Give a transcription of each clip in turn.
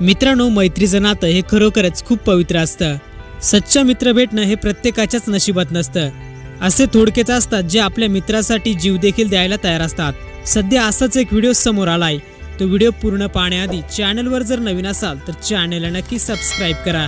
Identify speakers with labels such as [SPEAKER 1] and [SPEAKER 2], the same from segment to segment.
[SPEAKER 1] मित्रांनो मैत्रीचं नातं हे खरोखरच खूप पवित्र असतं. सच्चा मित्र भेटणं हे प्रत्येकाच्याच नशिबात नसतं. असे थोडकेच असतात जे आपल्या मित्रासाठी जीव देखील द्यायला तयार असतात. सध्या असाच एक व्हिडिओ समोर आलाय. तो व्हिडिओ पूर्ण पाहण्याआधी चॅनलवर जर नवीन असाल तर चॅनलला नक्की सबस्क्राईब करा.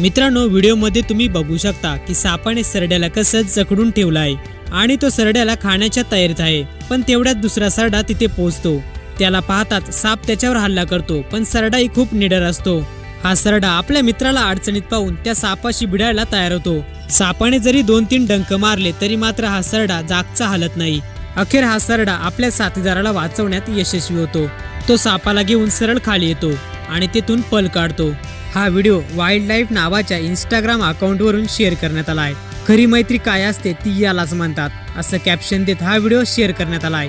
[SPEAKER 1] मित्रांनो व्हिडिओमध्ये तुम्ही बघू शकता की सापाने सरड्याला कसं जखडून ठेवलं आहे आणि तो सरड्याला खाण्याच्या तयारीत आहे पण तेवढ्यात दुसरा सरडा तिथे पोहोचतो. त्याला पाहताच साप त्याच्यावर हल्ला करतो पण सरडाही खूप निडर असतो. हा सरडा आपल्या मित्राला अडचणीत पाहून त्या सापाशी भिडायला तयार होतो. सापाने जरी दोन तीन डंक मारले तरी मात्र हा सरडा जागचा हलत नाही. अखेर हा सरडा आपल्या साथीदाराला वाचवण्यात यशस्वी होतो. तो सापाला घेऊन सरळ खाली येतो आणि तेथून पल काढतो. हा व्हिडिओ वाईल्ड लाईफ नावाच्या इंस्टाग्राम अकाउंटवरून शेअर करण्यात आला आहे खरी मैत्री काय असते ती यालाच म्हणतात. असं कॅप्शन देत हा व्हिडिओ शेअर करण्यात आला आहे